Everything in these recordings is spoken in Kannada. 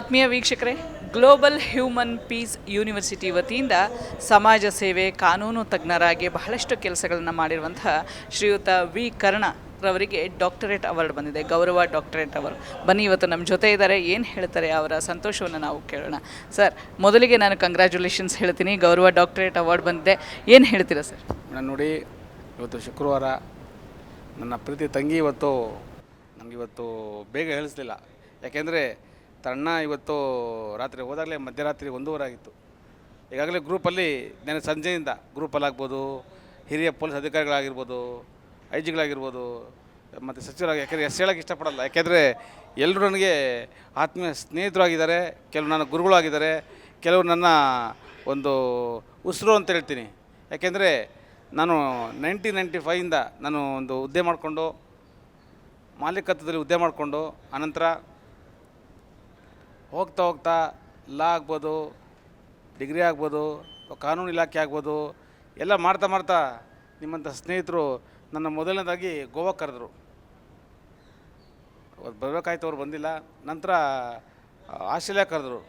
ಆತ್ಮೀಯ ವೀಕ್ಷಕರೇ ಗ್ಲೋಬಲ್ ಹ್ಯೂಮನ್ ಪೀಸ್ ಯೂನಿವರ್ಸಿಟಿ ವತಿಯಿಂದ ಸಮಾಜ ಸೇವೆ ಕಾನೂನು ತಜ್ಞರಾಗಿ ಬಹಳಷ್ಟು ಕೆಲಸಗಳನ್ನು ಮಾಡಿರುವಂತಹ ಶ್ರೀಯುತ ವಿ. ಕರ್ಣ ರವರಿಗೆ ಡಾಕ್ಟರೇಟ್ ಅವಾರ್ಡ್ ಬಂದಿದೆ, ಗೌರವ ಡಾಕ್ಟರೇಟ್ ಅವಾರ್ಡ್ ಬನ್ನಿ, ಇವತ್ತು ನಮ್ಮ ಜೊತೆ ಇದ್ದಾರೆ. ಏನು ಹೇಳ್ತಾರೆ ಅವರ ಸಂತೋಷವನ್ನು ನಾವು ಕೇಳೋಣ. ಸರ್, ಮೊದಲಿಗೆ ನಾನು ಕಂಗ್ರ್ಯಾಚುಲೇಷನ್ಸ್ ಹೇಳ್ತೀನಿ. ಗೌರವ ಡಾಕ್ಟರೇಟ್ ಅವಾರ್ಡ್ ಬಂದಿದೆ. ಏನು ಹೇಳ್ತೀರಾ ಸರ್? ನಾನು ನೋಡಿ, ಇವತ್ತು ಶುಕ್ರವಾರ ನನ್ನ ಪ್ರೀತಿ ತಂಗಿ ಇವತ್ತು ನನಗಿವತ್ತು ಬೇಗ ಹೇಳಿಸ್ಲಿಲ್ಲ. ಯಾಕೆಂದರೆ ತಣ್ಣ ಇವತ್ತು ರಾತ್ರಿ ಹೋದಾಗಲೇ ಮಧ್ಯರಾತ್ರಿ ಒಂದೂವರೆ ಆಗಿತ್ತು. ಈಗಾಗಲೇ ಗ್ರೂಪಲ್ಲಿ ನೆನೆ ಸಂಜೆಯಿಂದ ಗ್ರೂಪಲ್ಲಿ ಆಗ್ಬೋದು, ಹಿರಿಯ ಪೊಲೀಸ್ ಅಧಿಕಾರಿಗಳಾಗಿರ್ಬೋದು ಐ ಜಿಗಳಾಗಿರ್ಬೋದು ಮತ್ತು ಸಚಿವರಾಗಿ, ಯಾಕೆಂದರೆ ಎಸ್ ಹೇಳೋಕ್ಕೆ ಇಷ್ಟಪಡಲ್ಲ. ಯಾಕೆಂದರೆ ಎಲ್ಲರೂ ನನಗೆ ಆತ್ಮೀಯ ಸ್ನೇಹಿತರಾಗಿದ್ದಾರೆ ಕೆಲವು ನನ್ನ ಗುರುಗಳಾಗಿದ್ದಾರೆ, ಕೆಲವರು ನನ್ನ ಒಂದು ಉಸಿರು ಅಂತ ಹೇಳ್ತೀನಿ. ಯಾಕೆಂದರೆ ನಾನು ನೈನ್ಟೀನ್ ನೈಂಟಿ ಫೈವಿಂದ ನಾನು ಒಂದು ಹುದ್ದೆ ಮಾಡಿಕೊಂಡು, ಮಾಲೀಕತ್ವದಲ್ಲಿ ಹುದ್ದೆ ಮಾಡಿಕೊಂಡು ಅನಂತರ ಹೋಗ್ತಾ ಹೋಗ್ತಾ ಲಾ ಆಗ್ಬೋದು, ಡಿಗ್ರಿ ಆಗ್ಬೋದು, ಕಾನೂನು ಇಲಾಖೆ ಆಗ್ಬೋದು, ಎಲ್ಲ ಮಾಡ್ತಾ ಮಾಡ್ತಾ ನಿಮ್ಮಂಥ ಸ್ನೇಹಿತರು ನನ್ನ ಮೊದಲನೇದಾಗಿ ಗೋವಾ ಕರೆದ್ರು. ಅವ್ರು ಬರಬೇಕಾಯ್ತು, ಅವ್ರು ಬಂದಿಲ್ಲ. ನಂತರ ಆಸ್ಟ್ರೇಲಿಯಾ ಕರೆದ್ರು.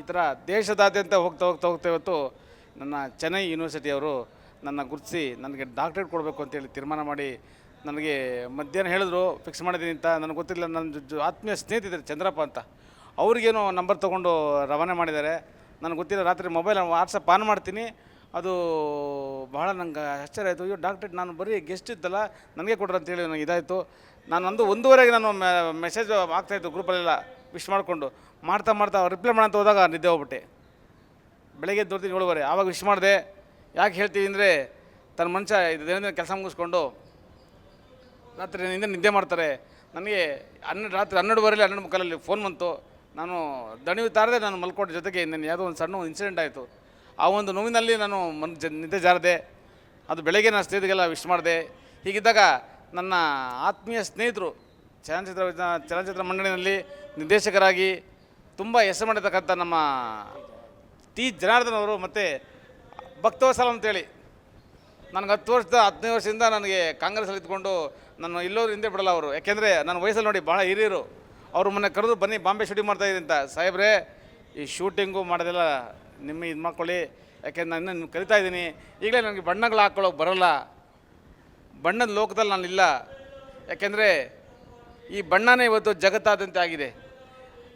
ಈ ಥರ ದೇಶದಾದ್ಯಂತ ಹೋಗ್ತಾ ಹೋಗ್ತಾ ಹೋಗ್ತಾ ಇವತ್ತು ನನ್ನ ಚೆನ್ನೈ ಯೂನಿವರ್ಸಿಟಿಯವರು ನನ್ನ ಗುರುತಿಸಿ ನನಗೆ ಡಾಕ್ಟ್ರೇಟ್ ಕೊಡಬೇಕು ಅಂತೇಳಿ ತೀರ್ಮಾನ ಮಾಡಿ ನನಗೆ ಮಧ್ಯಾಹ್ನ ಹೇಳಿದ್ರು, ಫಿಕ್ಸ್ ಮಾಡಿದ್ದೀನಿ ಅಂತ. ನನಗೆ ಗೊತ್ತಿಲ್ಲ ನನ್ನ ಆತ್ಮೀಯ ಸ್ನೇಹಿತಿದ್ದಾರೆ ಚಂದ್ರಪ್ಪ ಅಂತ. ಅವ್ರಿಗೇನೋ ನಂಬರ್ ತೊಗೊಂಡು ರವಾನೆ ಮಾಡಿದ್ದಾರೆ. ನನಗೆ ಗೊತ್ತಿಲ್ಲ, ರಾತ್ರಿ ಮೊಬೈಲ್ ವಾಟ್ಸಪ್ ಆನ್ ಮಾಡ್ತೀನಿ. ಅದು ಬಹಳ ನಂಗೆ ಆಶ್ಚರ್ಯ ಆಯಿತು. ಅಯ್ಯೋ ಡಾಕ್ಟ್ರೇಟ್ ನಾನು ಬರೀ ಗೆಸ್ಟ್ ಇದ್ದಲ್ಲ, ನನಗೆ ಕೊಡ್ರಿ ಅಂತೇಳಿ ನನಗೆ ಇದಾಯಿತು. ನಾನು ಒಂದು ಒಂದೂವರೆಗೆ ನಾನು ಮೆಸೇಜ್ ಆಗ್ತಾಯಿತ್ತು ಗ್ರೂಪಲ್ಲೆಲ್ಲ ವಿಶ್ ಮಾಡಿಕೊಂಡು. ಮಾಡ್ತಾ ಮಾಡ್ತಾ ರಿಪ್ಲೈ ಮಾಡೋಂತ ಹೋದಾಗ ನಿದ್ದೆ ಹೋಗ್ಬಿಟ್ಟೆ. ಬೆಳಗ್ಗೆ ಎದ್ದು ನೋಡ್ತೀನಿ ಏಳುವರೆ, ಆವಾಗ ವಿಶ್ ಮಾಡಿದೆ. ಯಾಕೆ ಹೇಳ್ತೀವಿ ಅಂದರೆ, ತನ್ನ ಮನುಷ್ಯ ಇದು ದಿನ ಕೆಲಸ ಮುಗಿಸ್ಕೊಂಡು, ರಾತ್ರಿ ನಿಂದ ನಿದ್ದೆ ಮಾಡ್ತಾರೆ. ನನಗೆ ಹನ್ನೆರಡು, ರಾತ್ರಿ ಹನ್ನೆರಡುವರೆಲಿ ಹನ್ನೆರಡು ಮುಕ್ಕಾಲಲ್ಲಿ ಫೋನ್ ಬಂತು. ನಾನು ದಣಿವು ತಾರದೆ ನಾನು ಮಲ್ಕೋಟೆ ಜೊತೆಗೆ ನನ್ನ ಯಾವುದೋ ಒಂದು ಸಣ್ಣ ಇನ್ಸಿಡೆಂಟ್ ಆಯಿತು. ಆ ಒಂದು ನೋವಿನಲ್ಲಿ ನಾನು ಮನ್ ಜ ನಿದ್ದೆ ಜಾರದೆ, ಅದು ಬೆಳಗ್ಗೆ ನಾನು ಸ್ನೇಹಿತರಿಗೆಲ್ಲ ವಿಶ್ ಮಾಡಿದೆ. ಹೀಗಿದ್ದಾಗ ನನ್ನ ಆತ್ಮೀಯ ಸ್ನೇಹಿತರು ಚಲನಚಿತ್ರ ಚಲನಚಿತ್ರ ಮಂಡಳಿನಲ್ಲಿ ನಿರ್ದೇಶಕರಾಗಿ ತುಂಬ ಹೆಸರು ಮಾಡಿರ್ತಕ್ಕಂಥ ನಮ್ಮ ಟಿ ಜನಾರ್ದನ್ ಅವರು ಮತ್ತು ಭಕ್ತವಸಲ ಅಂತೇಳಿ ನನಗೆ ಹತ್ತು ವರ್ಷದ, ಹದಿನೈದು ವರ್ಷದಿಂದ ನನಗೆ ಕಾಂಗ್ರೆಸ್ಸಲ್ಲಿ ಇದ್ಕೊಂಡು ನಾನು ಇಲ್ಲೋರು ಹಿಂದೆ ಬಿಡಲ್ಲ ಅವರು. ಯಾಕೆಂದರೆ ನನ್ನ ವಯಸ್ಸಲ್ಲಿ ನೋಡಿ ಭಾಳ ಹಿರಿಯರು. ಅವರು ಮೊನ್ನೆ ಕರೆದು ಬನ್ನಿ, ಬಾಂಬೆ ಶೂಟಿಂಗ್ ಮಾಡ್ತಾ ಅಂತ. ಸಾಹೇಬ್ರೆ, ಈ ಶೂಟಿಂಗು ಮಾಡೋದೆಲ್ಲ ನಿಮ್ಮ ಇದು ಮಾಡ್ಕೊಳ್ಳಿ. ಯಾಕೆಂದ್ರೆ ನಾನು ಇನ್ನೂ ಕರಿತಾ ಇದ್ದೀನಿ ಈಗಲೇ ನನಗೆ ಬಣ್ಣಗಳು ಹಾಕ್ಕೊಳ್ಳೋಕೆ ಬರೋಲ್ಲ. ಬಣ್ಣದ ಲೋಕದಲ್ಲಿ ನಾನಿಲ್ಲ ಯಾಕೆಂದರೆ ಈ ಬಣ್ಣನೇ ಇವತ್ತು ಜಗತ್ತಾದಂತೆ ಆಗಿದೆ.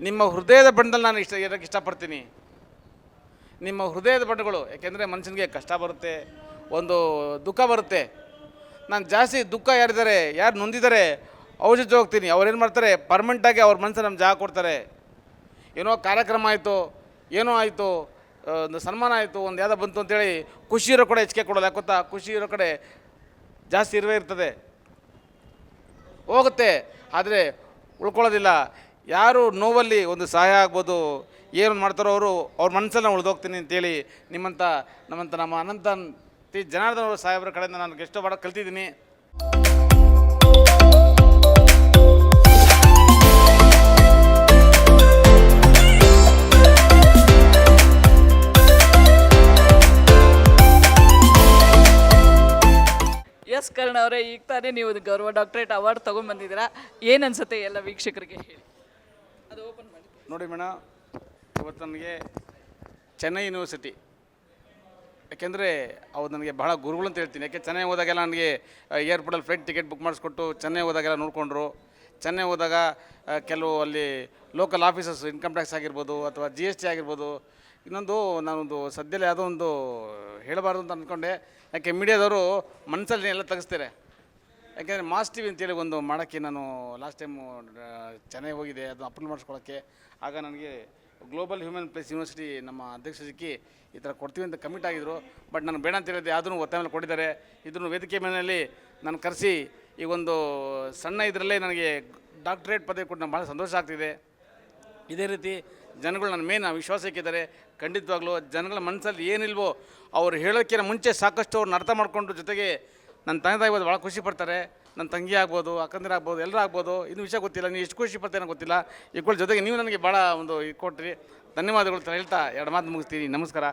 ನಿಮ್ಮ ಹೃದಯದ ಬಣ್ಣದಲ್ಲಿ ನಾನು ಇಷ್ಟ ಇರೋಕ್ಕೆ ಇಷ್ಟಪಡ್ತೀನಿ. ನಿಮ್ಮ ಹೃದಯದ ಬಣ್ಣಗಳು, ಯಾಕೆಂದರೆ ಮನುಷ್ಯನಿಗೆ ಕಷ್ಟ ಬರುತ್ತೆ, ಒಂದು ದುಃಖ ಬರುತ್ತೆ. ನಾನು ಜಾಸ್ತಿ ದುಃಖ ಯಾರಿದ್ದಾರೆ, ಯಾರು ನೊಂದಿದ್ದಾರೆ ಅವ್ರ ಜೊತೆ ಹೋಗ್ತೀನಿ ಅವ್ರು ಏನು ಮಾಡ್ತಾರೆ? ಪರ್ಮನೆಂಟಾಗಿ ಅವ್ರ ಮನಸ್ಸು ನಮ್ಮ ಜಾಗ ಕೊಡ್ತಾರೆ. ಏನೋ ಕಾರ್ಯಕ್ರಮ ಆಯಿತು, ಏನೋ ಆಯಿತು ಒಂದು ಸನ್ಮಾನ ಆಯಿತು, ಒಂದು ಯಾವುದೋ ಬಂತು ಅಂತೇಳಿ ಖುಷಿ ಇರೋ ಕಡೆ ಹೆಚ್ಚಿಗೆ ಯಾಕೆ ಗೊತ್ತಾ? ಖುಷಿ ಇರೋ ಕಡೆ ಜಾಸ್ತಿ ಇರುವೆ ಇರ್ತದೆ. ಹೋಗುತ್ತೆ. ಆದರೆ ಉಳ್ಕೊಳ್ಳೋದಿಲ್ಲ. ಯಾರು ನೋವಲ್ಲಿ ಒಂದು ಸಹಾಯ ಆಗ್ಬೋದು, ಏನು ಮಾಡ್ತಾರೋ ಅವರು, ಅವ್ರ ಮನಸ್ಸಲ್ಲಿ ನಾನು ಉಳಿದೋಗ್ತೀನಿ ಅಂತೇಳಿ ನಿಮ್ಮಂಥ ನಮ್ಮಂಥ ನಮ್ಮ ಅನಂತ ತಿ ಜನಾರ್ದನ ಅವರ ಸಾಹೇಬ್ರ ಕಡೆಯಿಂದ ನಾನು ಎಷ್ಟೋ ಮಾಡೋಕ್ಕೆ ಕಲ್ತಿದ್ದೀನಿ. ಅವರೇ, ಈಗ ತಾನೇ ನೀವು ಗೌರವ ಡಾಕ್ಟರೇಟ್ ಅವಾರ್ಡ್ ತೊಗೊಂಡ್ಬಂದಿದ್ದೀರಾ ಏನು ಅನ್ಸುತ್ತೆ ಎಲ್ಲ ವೀಕ್ಷಕರಿಗೆ ಹೇಳಿ? ಅದು ಓಪನ್ ಮಾಡಿ. ನೋಡಿ ಮೇಡಮ್ ಇವತ್ತು ನನಗೆ ಚೆನ್ನೈ ಯೂನಿವರ್ಸಿಟಿ ಯಾಕೆಂದರೆ ಅವ್ರು ನನಗೆ ಬಹಳ ಗುರುಗಳು ಅಂತ ಹೇಳ್ತೀನಿ. ಯಾಕೆ, ಚೆನ್ನೈ ಹೋದಾಗೆಲ್ಲ ನನಗೆ ಏರ್ಪೋರ್ಟಲ್ಲಿ ಫ್ಲೈಟ್ ಟಿಕೆಟ್ ಬುಕ್ ಮಾಡಿಸ್ಕೊಟ್ಟು ಚೆನ್ನೈ ಹೋದಾಗೆಲ್ಲ ನೋಡಿಕೊಂಡ್ರು. ಚೆನ್ನೈ ಹೋದಾಗ ಕೆಲವು ಅಲ್ಲಿ ಲೋಕಲ್ ಆಫೀಸಸ್ ಇನ್ಕಮ್ ಟ್ಯಾಕ್ಸ್ ಆಗಿರ್ಬೋದು ಅಥವಾ ಜಿ ಎಸ್ ಟಿ ಆಗಿರ್ಬೋದು ಇನ್ನೊಂದು ನಾನೊಂದು ಸದ್ಯದಲ್ಲಿ ಯಾವುದೋ ಒಂದು ಹೇಳಬಾರ್ದು ಅಂತ ಅಂದ್ಕೊಂಡೆ. ಯಾಕೆ ಮೀಡಿಯಾದವರು ಮನಸ್ಸಲ್ಲಿ ಎಲ್ಲ ತೆಗೆಸ್ತಾರೆ. ಯಾಕೆಂದರೆ ಮಾಸ್ ಟಿ ವಿ ಅಂತೇಳಿ ಒಂದು ಮಾಡೋಕ್ಕೆ ನಾನು ಲಾಸ್ಟ್ ಟೈಮು ಚೆನ್ನೈ ಹೋಗಿದೆ ಅದನ್ನು ಅಪ್ಲೋಡ್ ಮಾಡಿಸ್ಕೊಳ್ಳೋಕ್ಕೆ. ಆಗ ನನಗೆ ಗ್ಲೋಬಲ್ ಹ್ಯೂಮನ್ ಪ್ಲೇಸ್ ಯೂನಿವರ್ಸಿಟಿ ನಮ್ಮ ಅಧ್ಯಕ್ಷ ಸಿಕ್ಕಿ ಈ ಥರ ಕೊಡ್ತೀವಿ ಅಂತ ಕಮಿಟ್ ಆಗಿದ್ರು. ಬಟ್ ನಾನು ಬೇಡ ಅಂತ ಹೇಳಿದೆ ಆದರೂ ಒತ್ತಾಯ ಮೇಲೆ ಕೊಟ್ಟಿದ್ದಾರೆ. ಇದನ್ನು ವೇದಿಕೆ ಮೇಲೆ ನಾನು ಕರೆಸಿ ಈ ಒಂದು ಸಣ್ಣ ಇದರಲ್ಲೇ ನನಗೆ ಡಾಕ್ಟ್ರೇಟ್ ಪದವಿ ಕೊಟ್ಟು ನಾನು ಭಾಳ ಸಂತೋಷ ಆಗ್ತಿದೆ. ಇದೇ ರೀತಿ ಜನಗಳು ನನ್ನ ಮೇನ್ ವಿಶ್ವಾಸ ಇಕ್ಕಿದ್ದಾರೆ ಖಂಡಿತವಾಗ್ಲೂ ಜನಗಳ ಮನಸ್ಸಲ್ಲಿ ಏನಿಲ್ವೋ ಅವ್ರು ಹೇಳೋಕ್ಕಿಂತ ಮುಂಚೆ ಸಾಕಷ್ಟು ಅವ್ರನ್ನ ಅರ್ಥ ಮಾಡಿಕೊಂಡ್ರ ಜೊತೆಗೆ ನನ್ನ ತಂದೆ ತಾಯಿ ಭಾಳ ಖುಷಿ ಪಡ್ತಾರೆ. ನನ್ನ ತಂಗಿ ಆಗ್ಬೋದು, ಅಕ್ಕಂದಿರ ಆಗ್ಬೋದು, ಎಲ್ಲರೂ ಆಗ್ಬೋದು. ಇನ್ನು ವಿಷಯ ಗೊತ್ತಿಲ್ಲ ನೀವು ಎಷ್ಟು ಖುಷಿ ಪಡ್ತೇನೆ ಗೊತ್ತಿಲ್ಲ. ಇವುಗಳ ಜೊತೆಗೆ ನೀವು ನನಗೆ ಭಾಳ ಒಂದು ಇದು ಕೊಟ್ಟಿರಿ ಧನ್ಯವಾದಗಳು ಹೇಳ್ತಾ ಎರಡು ಮಾತು ಮುಗಿಸ್ತೀನಿ. ನಮಸ್ಕಾರ.